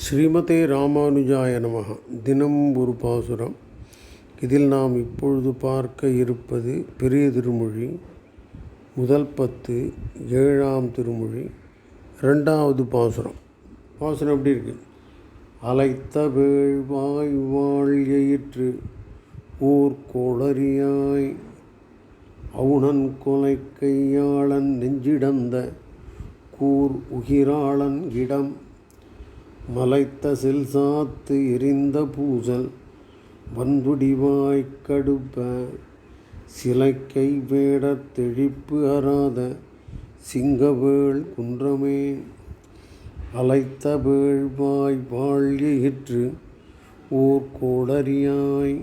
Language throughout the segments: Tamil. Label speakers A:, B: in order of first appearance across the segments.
A: ஸ்ரீமதே ராமானுஜாய நமக. தினம் ஒரு பாசுரம். இதில் நாம் இப்பொழுது பார்க்க இருப்பது பெரிய திருமொழி முதல் பத்து ஏழாம் திருமொழி ரெண்டாவது பாசுரம். பாசுரம் எப்படி இருக்கு? அலைத்த வேள்வாய் வாழ்யிற்று ஊர் கோளறியாய் அவுணன் கொலை கையாளன் நெஞ்சிடந்த கூர் உகிராளன் இடம் மலைத்த செல் சாத்து எரிந்த பூசல் வன்புடிவாய்க் கடுப்ப சிலைக்கை வேடத் தெழிப்பு அறாத சிங்கவேள் குன்றமே. அலைத்த வேள்வாய் வாழ்யிற்று ஓர் கோடரியாய்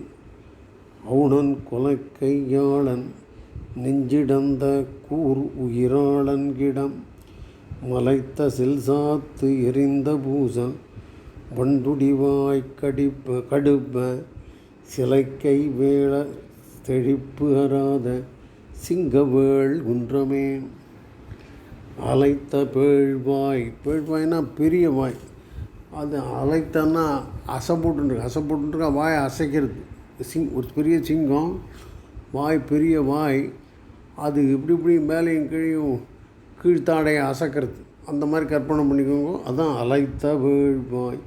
A: அவுணன் கொலைக்கையாளன் நெஞ்சிடந்த கூர் உயிராளன் கிடம். மலைத்த செல்சாத்து எரிந்த பூசம் வண்டுடிவாய்க் கடிப்ப கடுப்ப சிலைக்கை வேள தெழிப்பு அறாத சிங்கவேள் குன்றமே அலைத்த பேழ்வாய் பேழ்வாய்னா பெரிய வாய். அது அலைத்தன்னா அசை அசைப்போட்டுருக்கா அசை வாய் அசைக்கிறது. சிங் ஒரு பெரிய சிங்கம் வாய் பெரிய வாய் அது இப்படி இப்படி மேலேயும் கீழையும் கீழ்த்தாடையை அசக்கிறது. அந்த மாதிரி கற்பனை பண்ணிக்கோங்க. அதான் அலைத்த வேள்வாய்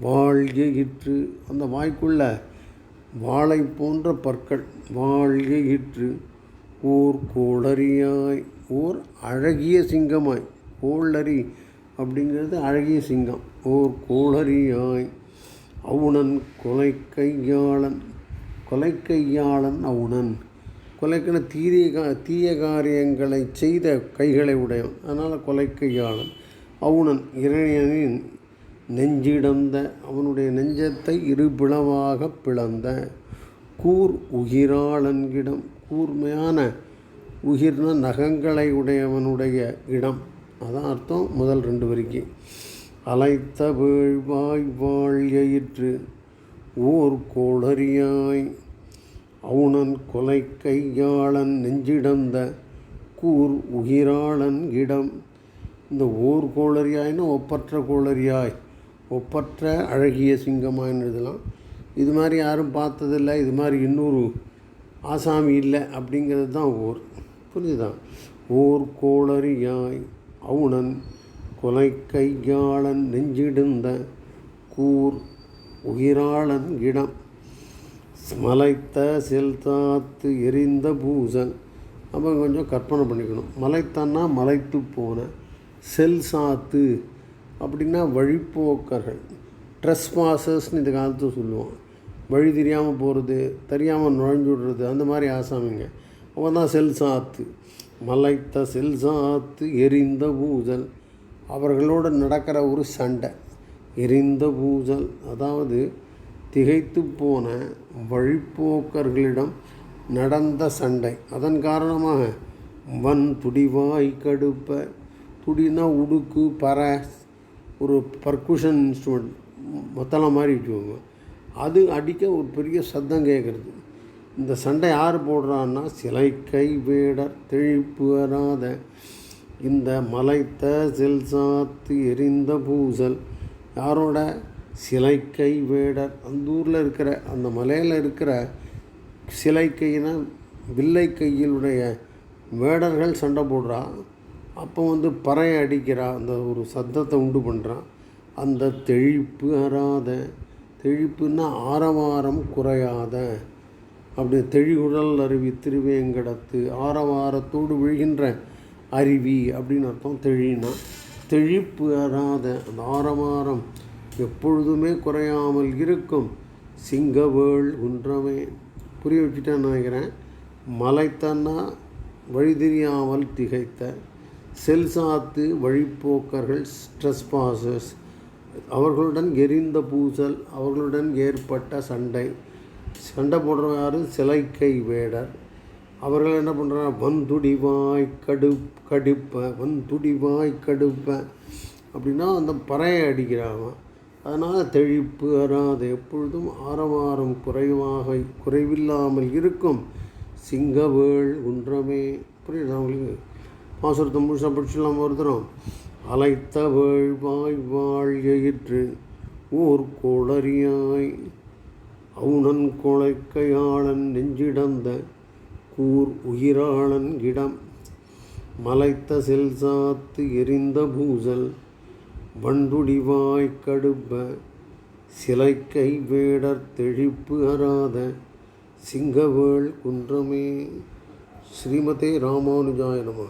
A: வாழ்க இற்று அந்த வாய்க்குள்ள வாழை போன்ற பற்கள். வாழ்க இற்று ஓர் கோளரியாய். ஓர் அழகிய சிங்கமாய். கோளரி அப்படிங்கிறது அழகிய சிங்கம். ஓர் கோளரியாய். அவுணன் கொலை கையாளன் கொலை கையாளன் அவுணன் கொலைக்கன தீரிய தீய காரியங்களை செய்த கைகளை உடையவன். அதனால் கொலை கையாளன் அவுணன் இரணியனின் நெஞ்சிடந்த அவனுடைய நெஞ்சத்தை இரு பிளவாக பிளந்த கூர் உகிராளன்கிடம் கூர்மையான உகிர்ன நகங்களை உடையவனுடைய இடம். அதான் அர்த்தம் முதல் ரெண்டு வரிக்கு. அலைத்த வேள்வாய் வாழ்யிற்று ஓர் கோளறியாய் அவுணன் கொலை கையாளன் நெஞ்சிடந்த கூர் உகிராளன் இடம். இந்த ஓர் கோளரியாயினும் ஒப்பற்ற கோளரியாய் ஒப்பற்ற அழகிய சிங்கமாயின்னு எழுதலாம். இது மாதிரி யாரும் பார்த்ததில்ல இது மாதிரி இன்னொரு ஆசாமி இல்லை அப்படிங்கிறது தான் ஓர். புரிஞ்சுதான் ஓர் கோளரியாய் அவுணன் கொலை கையாளன் நெஞ்சிடுந்த கூர் உயிராளன் இடம். மலைத்த செல்தாத்து எரிந்த பூசன். அப்போ கொஞ்சம் கற்பனை பண்ணிக்கணும். மலைத்தன்னா மலைத்து போன செல் சாத்து அப்படின்னா வழிப்போக்கர்கள். ட்ரெஸ் பாசஸ்னு இந்த காலத்தில் சொல்லுவோம். வழி தெரியாமல் போகிறது தெரியாமல் நுழைஞ்சு விடுறது அந்த மாதிரி ஆசாமிங்க. அவன் தான் செல் சாத்து. மலைத்த செல் சாத்து எரிந்த பூஜல் அவர்களோடு நடக்கிற ஒரு சண்டை. எரிந்த பூஜல் அதாவது திகைத்து போன வழிப்போக்கர்களிடம் நடந்த சண்டை. அதன் காரணமாக வன் துடிவாய் கடுப்ப துடினா உடுக்கு பறை ஒரு பர்குஷன் இன்ஸ்ட்ருமெண்ட் மொத்தலாம் மாதிரி வச்சுக்கோங்க அது அடிக்க ஒரு பெரிய சத்தம் கேட்குறது. இந்த சண்டை யார் போடுறான்னா சிலை கை வேடர் தெழிப்பு வராத இந்த மலைத்த செல் சாத்து எரிந்த பூசல். யாரோட? சிலை கை வேடர் அந்த ஊரில் இருக்கிற அந்த மலையில் இருக்கிற சிலை கைனா வில்லை கையிலுடைய வேடர்கள் சண்டை போடுறான் அப்போ வந்து பறை அடிக்கிறா அந்த ஒரு சத்தத்தை உண்டு பண்ணுறான் அந்த தெழிப்பு அறாத தெழிப்புன்னா ஆரவாரம் குறையாத அப்படி தெழிகுழல் அருவி திருவேங்கடத்து ஆரவாரத்தோடு விழுகின்ற அருவி அப்படின்னு அர்த்தம் தெழினா. தெழிப்பு அறாத அந்த ஆரவாரம் எப்பொழுதுமே குறையாமல் இருக்கும். சிங்கவேள் குன்றமே. புரிய வச்சுட்டேன்னு நினைக்கிறேன். மலைத்தன்னா வழி தெரியாமல் திகைத்த. செல் சாத்து வழிப்போக்கர்கள் ஸ்ட்ரெஸ் பாசஸ் அவர்களுடன் எரிந்த பூசல் அவர்களுடன் ஏற்பட்ட சண்டை. சண்டை போடுறவங்க யார் சிலைக்கை வேடர். அவர்கள் என்ன பண்ணுறாங்க வந்துடிவாய் கடு கடுப்ப வந்துடிவாய் கடுப்ப. அப்படின்னா அந்த பறையை அடிக்கிறாங்க. அதனால் தெழிப்பு அறாது எப்பொழுதும் ஆரவாரம் குறைவாக குறைவில்லாமல் இருக்கும். சிங்கவேள் குன்றமே. புரியுதா அவங்களுக்கு பாசுரத்தை முழுசாக படிச்சுலாம் வருதுறோம் அலைத்த வேள்வாய் வாழ் எயிற்று ஓர் கோளறியாய். அவுணன் கொலைக்கையாளன் நெஞ்சிடந்த கூர் உயிராளன் இடம். மலைத்த செல் சாத்து எரிந்த பூசல் வண்டுடிவாய் கடுப்ப சிலைக்கை வேடர் தெழிப்பு அறாத சிங்கவேள் குன்றமே. ஸ்ரீமதே ராமானுஜாய நமக.